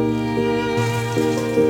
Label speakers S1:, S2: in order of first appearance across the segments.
S1: thank you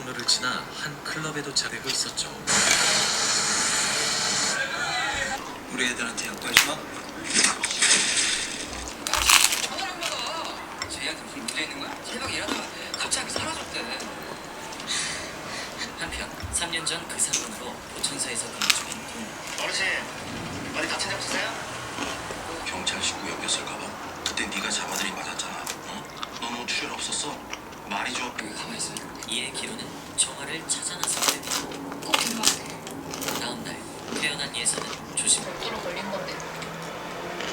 S1: 통로를 지나 한 클럽에 도착하고 있었죠.
S2: 우리 애들한테 양보하지 마.
S3: 쟤한테 무슨 문제 있는 거야? 새벽 일하다가 갑자기 사라졌대.
S4: 한편 3년 전 그 사건으로 포천사에서 근무 중인 동우.
S5: 어르신 어디 다친 적 없으세요?
S2: 경찰 식구 엮였을까봐. 그때 네가 잡아들이 맞았잖아. 어? 너너 출혈 없었어? 말이 좀.
S3: 여기 가만히 있어.
S4: 이에 기로는 정화를 찾아 나섰는데 다음 날 태어난 예서는 조심
S6: 별도로 걸린 건데.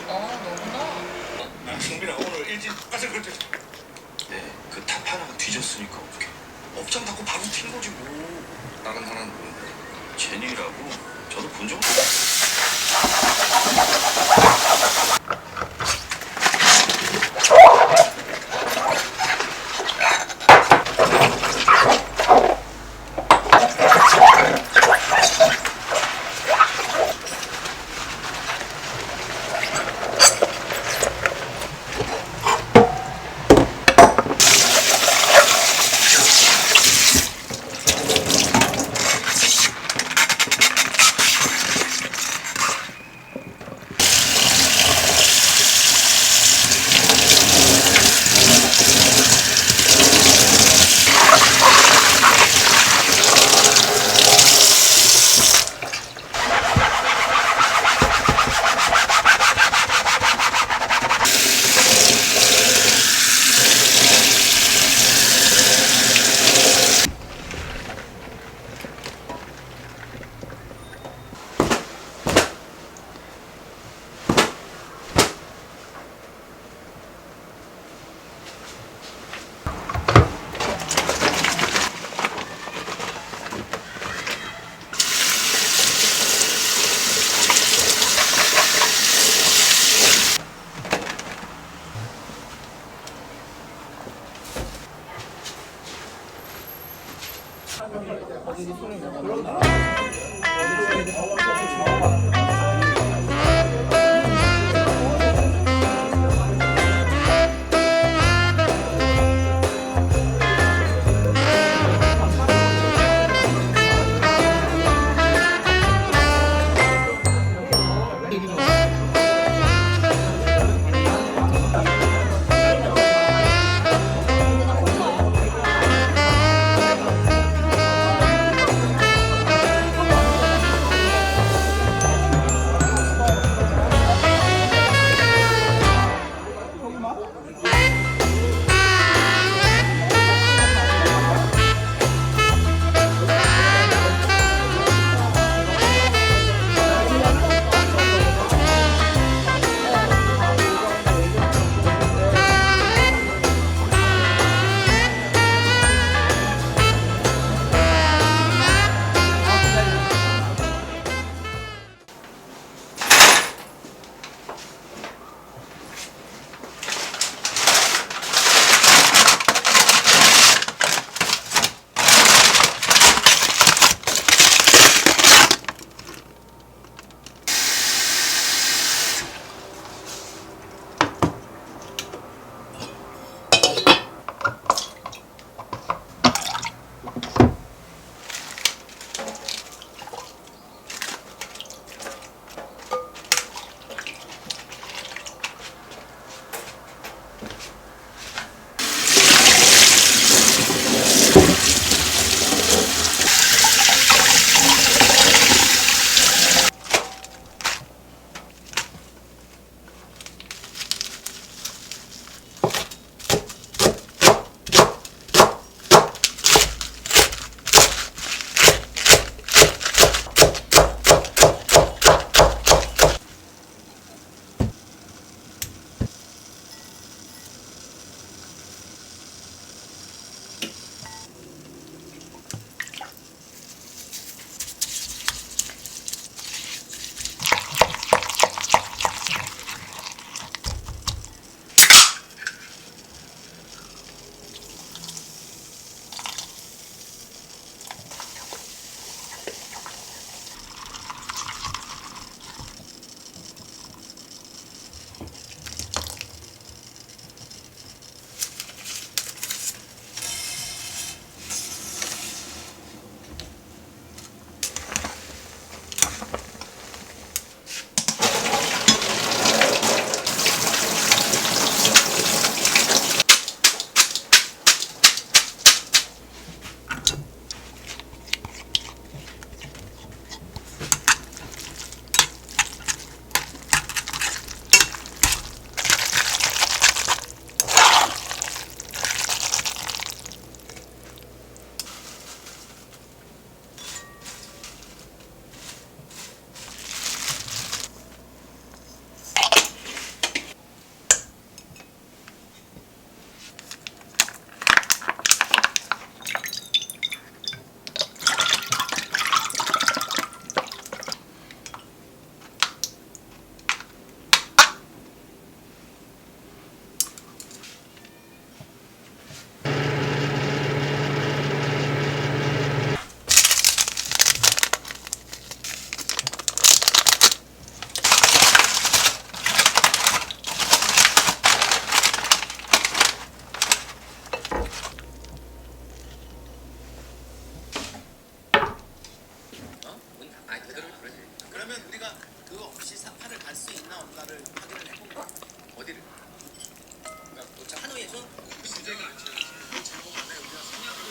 S6: 어, 너구나.
S5: 승빈아 오늘 일찍 가서 그랬지
S2: 네, 그 탑 하나가 뒤졌으니까 어떡해. 업장 닫고 바로 튄 거지 뭐. 다른 하나는 뭔데? 제니라고? 저도 본적 없어.
S6: 그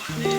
S6: 그